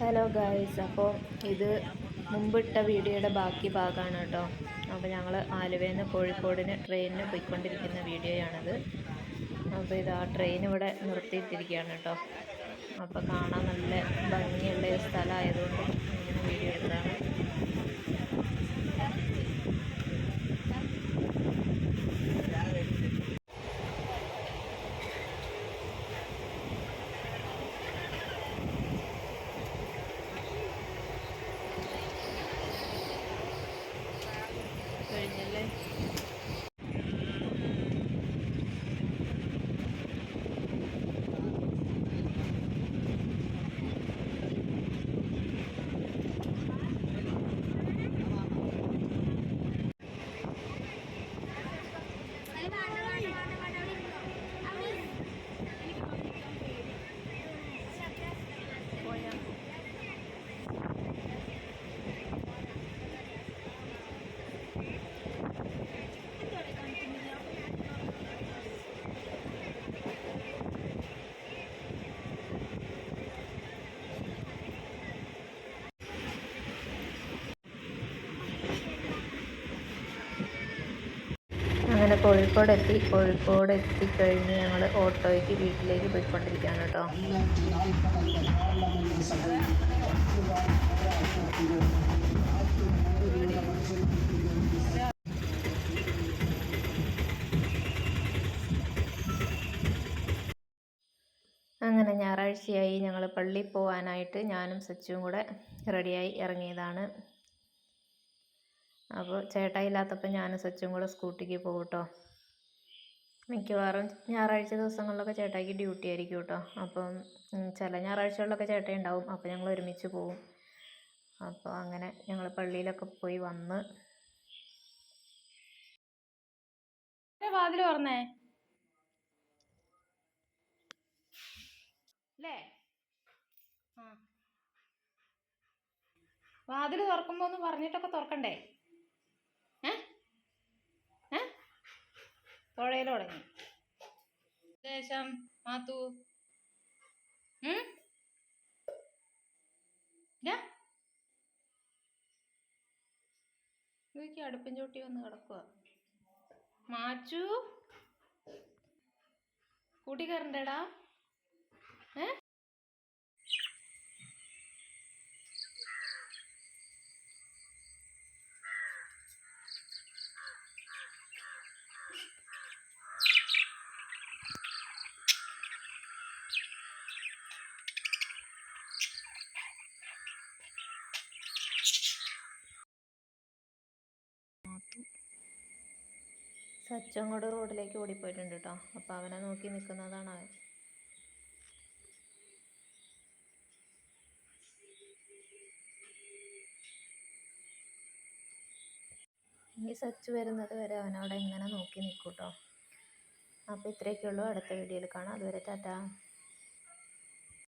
Hello guys അപ്പോൾ ഇത് മുമ്പിട്ട വീഡിയോയുടെ ബാക്കി ഭാഗമാണ് കേട്ടോ. അപ്പോൾ ഞങ്ങൾ ആലുവയിൽ നിന്ന് കോഴിക്കോടിന് ട്രെയിനിന് പോയിക്കൊണ്ടിരിക്കുന്ന വീഡിയോയാണിത്. അപ്പോൾ ഇത് ആ ട്രെയിൻ ഇവിടെ നിർത്തിയിട്ടിരിക്കുകയാണ് കേട്ടോ. അപ്പോൾ കാണാൻ നല്ല ഭംഗിയുള്ള ഒരു സ്ഥലമായതുകൊണ്ട് ഇങ്ങനെ വീഡിയോ എടുത്തതാണ് കഴിഞ്ഞല്ലേ അങ്ങനെ കോഴിക്കോട് എത്തി കോഴിക്കോട് എത്തിക്കഴിഞ്ഞ് ഞങ്ങൾ ഓട്ടോയ്ക്ക് വീട്ടിലേക്ക് പോയിക്കൊണ്ടിരിക്കുകയാണ് കേട്ടോ. അങ്ങനെ ഞായറാഴ്ചയായി ഞങ്ങൾ പള്ളിയിൽ പോകാനായിട്ട് ഞാനും സച്ചുവും കൂടെ റെഡിയായി ഇറങ്ങിയതാണ്. അപ്പോൾ ചേട്ടായില്ലാത്തപ്പോൾ ഞാനും സച്ചും കൂടെ സ്കൂട്ടിക്ക് പോകും കേട്ടോ മിക്കവാറും ഞായറാഴ്ച ദിവസങ്ങളിലൊക്കെ ചേട്ടായിക്ക് ഡ്യൂട്ടി ആയിരിക്കും കേട്ടോ അപ്പം ചില ഞായറാഴ്ചകളിലൊക്കെ ചേട്ടൻ ഉണ്ടാവും. അപ്പോൾ ഞങ്ങൾ ഒരുമിച്ച് പോവും. അപ്പോൾ അങ്ങനെ ഞങ്ങൾ പള്ളിയിലൊക്കെ പോയി വന്ന്. വാതിൽ തുറന്നേ? പറഞ്ഞിട്ടൊക്കെ തുറക്കണ്ടേ? തുഴയിൽ തുടങ്ങി. ശേഷം മാത്തു? ഇവയ്ക്ക് അടുപ്പും ചോട്ടി വന്ന് കിടക്കുക മാച്ചു. കൂട്ടി കയറണ്ടേടാ സച്ചും കൂടെ റോഡിലേക്ക് ഓടിപ്പോയിട്ടുണ്ട് കേട്ടോ അപ്പോൾ അവനെ നോക്കി നിൽക്കുന്നതാണ് അവൻ. ഇനി സച്ച് വരുന്നത് വരെ അവനവിടെ ഇങ്ങനെ നോക്കി നിൽക്കൂട്ടോ കേട്ടോ അപ്പോൾ ഇത്രയൊക്കെ ഉള്ളൂ അടുത്ത വീഡിയോയിൽ കാണാം. അതുവരെ ടാറ്റാ.